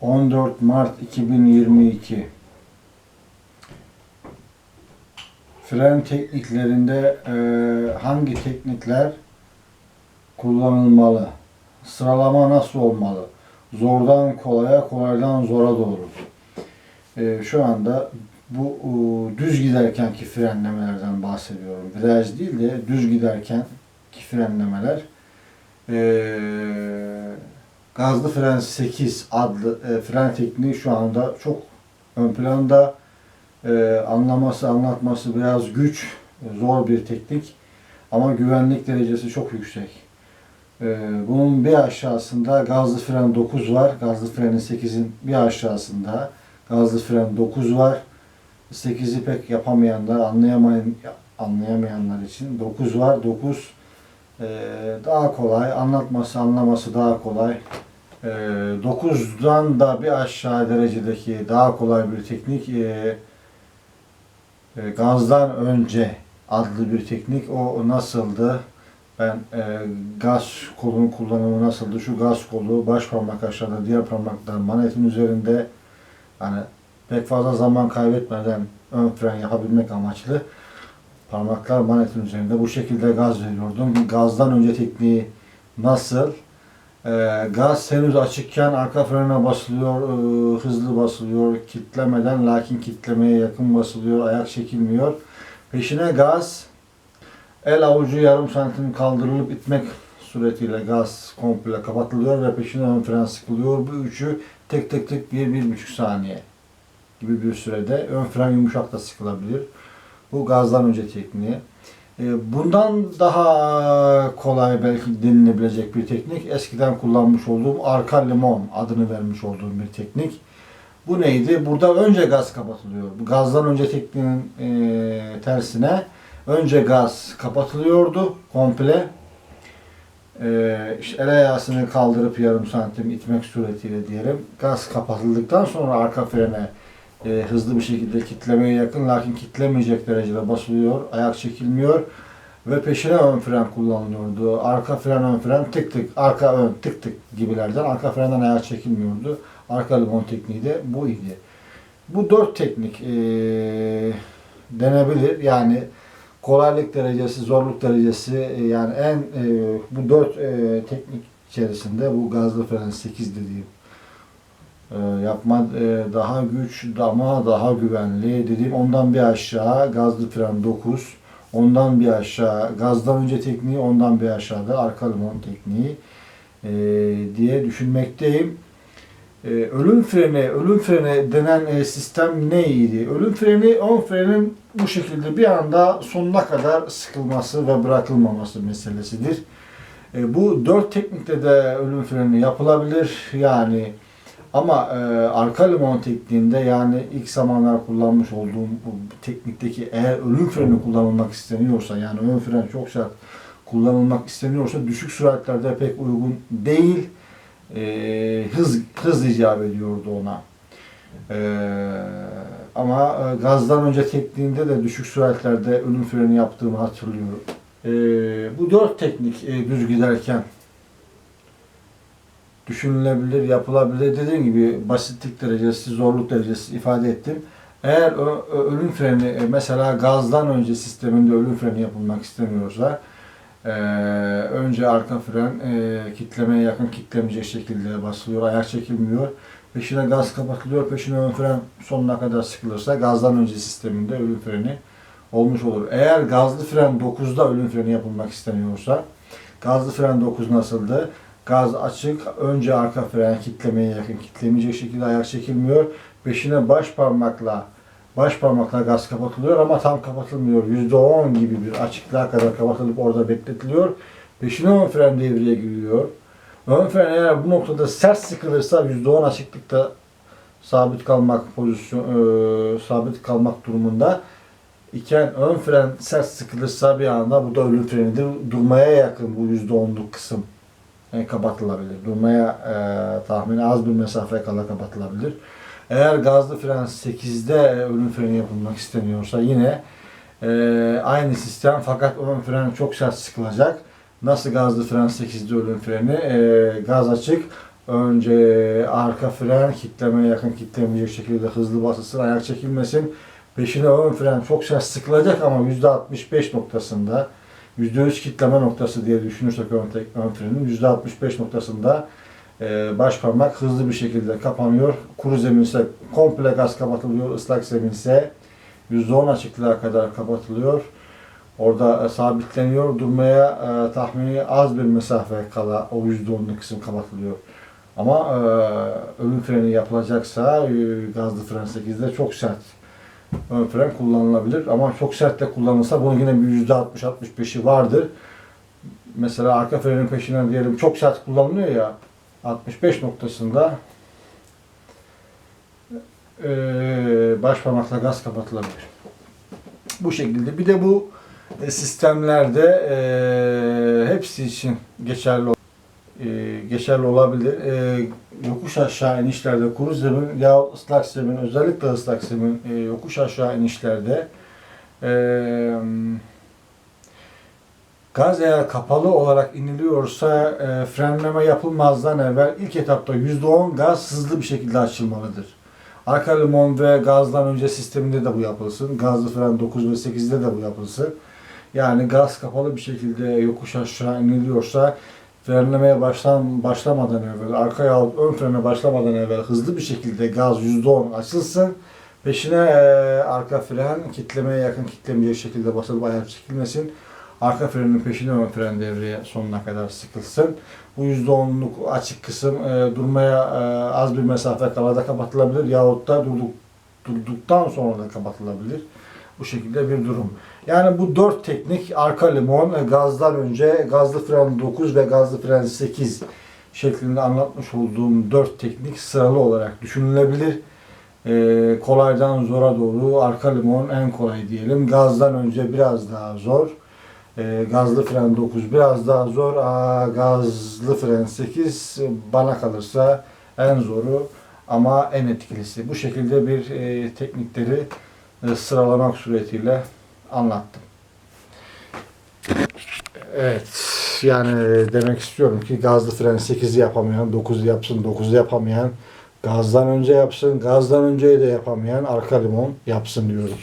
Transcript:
14 Mart 2022 Fren tekniklerinde e, hangi teknikler kullanılmalı? Sıralama nasıl olmalı? Zordan kolaya, kolaydan zora doğru. E, şu anda bu e, düz giderkenki frenlemelerden bahsediyorum. Viraj değil de düz giderkenki frenlemeler. E, Gazlı fren 8 adlı e, fren tekniği şu anda çok ön planda. E, anlaması, anlatması biraz güç, e, zor bir teknik. Ama güvenlik derecesi çok yüksek. E, bunun bir aşağısında gazlı fren 9 var. Gazlı frenin 8'in bir aşağısında gazlı fren 9 var. 8'i pek yapamayanlar, anlayamayan, anlayamayanlar için 9 var. 9 e, daha kolay, anlatması, anlaması daha kolay. E, 9'dan da bir aşağı derecedeki daha kolay bir teknik e, e, gazdan önce adlı bir teknik. O nasıldı? Ben e, gaz kolunun kullanımı nasıldı? Şu gaz kolu baş parmak aşağıda, diğer parmaklar manetin üzerinde yani pek fazla zaman kaybetmeden ön fren yapabilmek amaçlı parmaklar manetin üzerinde bu şekilde gaz veriyordum. Gazdan önce tekniği nasıl? Ee, gaz henüz açıkken arka frene basılıyor, e, hızlı basılıyor, kitlemeden lakin kitlemeye yakın basılıyor, ayak çekilmiyor. Peşine gaz, el avucu yarım santim kaldırılıp itmek suretiyle gaz komple kapatılıyor ve peşine ön fren sıkılıyor. Bu üçü tek tek tek bir, bir buçuk saniye gibi bir sürede ön fren yumuşak da sıkılabilir. Bu gazdan önce tekniği. Ee, Bundan daha kolay belki denilebilecek bir teknik. Eskiden kullanmış olduğum arka limon adını vermiş olduğum bir teknik. Bu neydi? Burada önce gaz kapatılıyor. Gazdan önce tekniğin e, tersine önce gaz kapatılıyordu komple. E, el ayağısını kaldırıp yarım santim itmek suretiyle diyelim. Gaz kapatıldıktan sonra arka frene e, hızlı bir şekilde kitlemeye yakın lakin kitlemeyecek derecede basılıyor. Ayak çekilmiyor ve peşine ön fren kullanılıyordu. Arka fren ön fren tık tık arka ön tık tık gibilerden arka frenden ayak çekilmiyordu. Arka limon tekniği de bu idi. Bu dört teknik e, denebilir. Yani kolaylık derecesi, zorluk derecesi e, yani en e, bu dört e, teknik içerisinde bu gazlı fren 8 dediğim yapma e, daha güç ama daha güvenli dediğim ondan bir aşağı gazlı fren 9 ondan bir aşağı gazdan önce tekniği ondan bir aşağıda arka limon tekniği e, diye düşünmekteyim. E, ölüm freni, ölüm freni denen sistem neydi? Ölüm freni, ön frenin bu şekilde bir anda sonuna kadar sıkılması ve bırakılmaması meselesidir. Bu dört teknikte de ölüm freni yapılabilir. Yani ama e, arka limon tekniğinde yani ilk zamanlar kullanmış olduğum bu teknikteki eğer ölüm freni kullanılmak isteniyorsa yani ön fren çok sert kullanılmak isteniyorsa düşük süratlerde pek uygun değil. E, hız hız icap ediyordu ona. E, ama e, gazdan önce tekniğinde de düşük süratlerde ölüm freni yaptığımı hatırlıyorum. E, bu dört teknik e, düz giderken düşünülebilir, yapılabilir. Dediğim gibi basitlik derecesi, zorluk derecesi ifade ettim. Eğer ölüm freni e, mesela gazdan önce sisteminde ölüm freni yapılmak istemiyorsa e, önce arka fren e, kitlemeye yakın kitlemeyecek şekilde basılıyor, ayak çekilmiyor. Peşine gaz kapatılıyor, peşine ön fren sonuna kadar sıkılırsa gazdan önce sisteminde ölüm freni olmuş olur. Eğer gazlı fren 9'da ölüm freni yapılmak isteniyorsa gazlı fren 9 nasıldı? Gaz açık. Önce arka fren kitlemeye yakın kitlemeyecek şekilde ayak çekilmiyor. Peşine baş parmakla baş parmakla gaz kapatılıyor ama tam kapatılmıyor. %10 gibi bir açıklığa kadar kapatılıp orada bekletiliyor. Peşine ön fren devreye giriyor. Ön fren eğer bu noktada sert sıkılırsa %10 açıklıkta sabit kalmak pozisyon e, sabit kalmak durumunda iken ön fren sert sıkılırsa bir anda bu da ölüm frenidir. Durmaya yakın bu %10'luk kısım e, kapatılabilir. Durmaya e, tahmini az bir mesafe kala kapatılabilir. Eğer gazlı fren 8'de ölüm freni yapılmak isteniyorsa yine e, aynı sistem fakat ön fren çok sert sıkılacak. Nasıl gazlı fren 8'de ölüm freni? E, gaz açık. önce arka fren kitlemeye yakın kitlemeyecek şekilde hızlı basılsın, ayak çekilmesin. Peşine ön fren çok sert sıkılacak ama %65 noktasında %100 kitleme noktası diye düşünürsek ön, frenin %65 noktasında e, baş parmak hızlı bir şekilde kapanıyor. Kuru zeminse komple gaz kapatılıyor. ıslak zeminse %10 açıklığa kadar kapatılıyor. Orada e, sabitleniyor. Durmaya e, tahmini az bir mesafe kala o %10'luk kısım kapatılıyor. Ama e, ön freni yapılacaksa e, gazlı fren 8'de çok sert ön fren kullanılabilir. Ama çok sert de kullanılsa bunun yine bir %60-65'i vardır. Mesela arka frenin peşinden diyelim çok sert kullanılıyor ya 65 noktasında e, baş parmakla gaz kapatılabilir. Bu şekilde. Bir de bu e, sistemlerde e, hepsi için geçerli e, geçerli olabilir. E, yokuş aşağı inişlerde kuru zemin ya ıslak zemin özellikle ıslak zemin e, yokuş aşağı inişlerde e, gaz eğer kapalı olarak iniliyorsa e, frenleme yapılmazdan evvel ilk etapta %10 gaz hızlı bir şekilde açılmalıdır. Arka limon ve gazdan önce sisteminde de bu yapılsın. Gazlı fren 9 ve 8'de de bu yapılsın. Yani gaz kapalı bir şekilde yokuş aşağı iniliyorsa frenlemeye başlan, başlamadan evvel, arka yahut ön frene başlamadan evvel hızlı bir şekilde gaz %10 açılsın. Peşine e, arka fren kitlemeye yakın kitlemeyecek şekilde basılıp ayak çekilmesin. Arka frenin peşine ön fren devreye sonuna kadar sıkılsın. Bu %10'luk açık kısım e, durmaya e, az bir mesafe kala da kapatılabilir yahut da durduk, durduktan sonra da kapatılabilir. Bu şekilde bir durum. Yani bu dört teknik arka limon, gazdan önce gazlı fren 9 ve gazlı fren 8 şeklinde anlatmış olduğum dört teknik sıralı olarak düşünülebilir. E, kolaydan zora doğru arka limon en kolay diyelim. Gazdan önce biraz daha zor. E, gazlı fren 9 biraz daha zor. Aa, gazlı fren 8 e, bana kalırsa en zoru ama en etkilisi. Bu şekilde bir e, teknikleri e, sıralamak suretiyle anlattım. Evet, yani demek istiyorum ki gazlı fren 8'i yapamayan 9'u yapsın, 9'u yapamayan gazdan önce yapsın, gazdan önce de yapamayan arka limon yapsın diyorum.